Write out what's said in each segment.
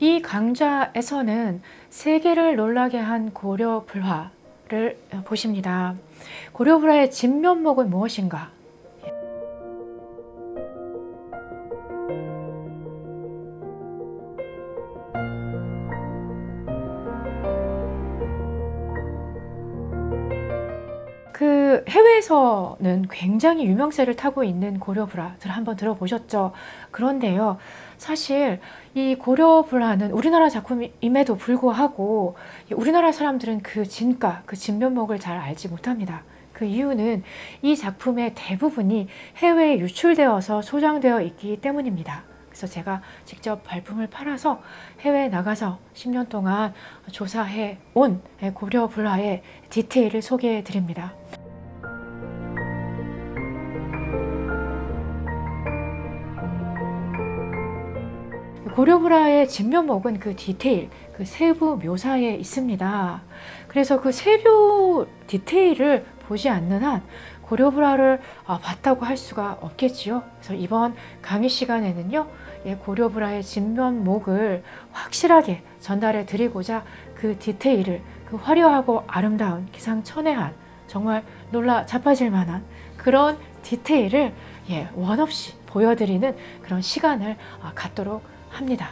이 강좌에서는 세계를 놀라게 한 고려 불화를 보십니다. 고려 불화의 진면목은 무엇인가? 그 해외에서는 굉장히 유명세를 타고 있는 고려 불화들 한번 들어보셨죠? 그런데요, 사실 이 고려 불화는 우리나라 작품임에도 불구하고 우리나라 사람들은 그 진가, 그 진면목을 잘 알지 못합니다. 그 이유는 이 작품의 대부분이 해외에 유출되어서 소장되어 있기 때문입니다. 그래서 제가 직접 발품을 팔아서 해외에 나가서 10년 동안 조사해 온 고려 불화의 디테일을 소개해 드립니다. 고려불화의 진면목은 그 디테일, 그 세부 묘사에 있습니다. 그래서 그 세부 디테일을 보지 않는 한 고려불화를 아, 봤다고 할 수가 없겠지요. 그래서 이번 강의 시간에는요, 예, 고려불화의 진면목을 확실하게 전달해 드리고자 그 디테일을 그 화려하고 아름다운 기상천외한 정말 놀라 자빠질 만한 그런 디테일을 예, 원 없이 보여드리는 그런 시간을 아, 갖도록 합니다.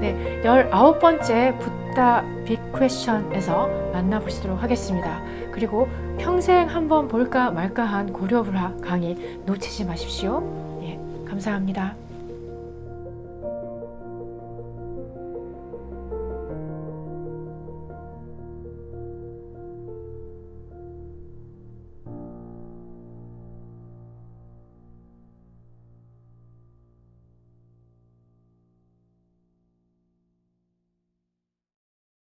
네, 19번째 붓다 빅 퀘션에서 만나보시도록 하겠습니다. 그리고 평생 한번 볼까 말까 한 고려불화 강의 놓치지 마십시오. 예, 감사합니다.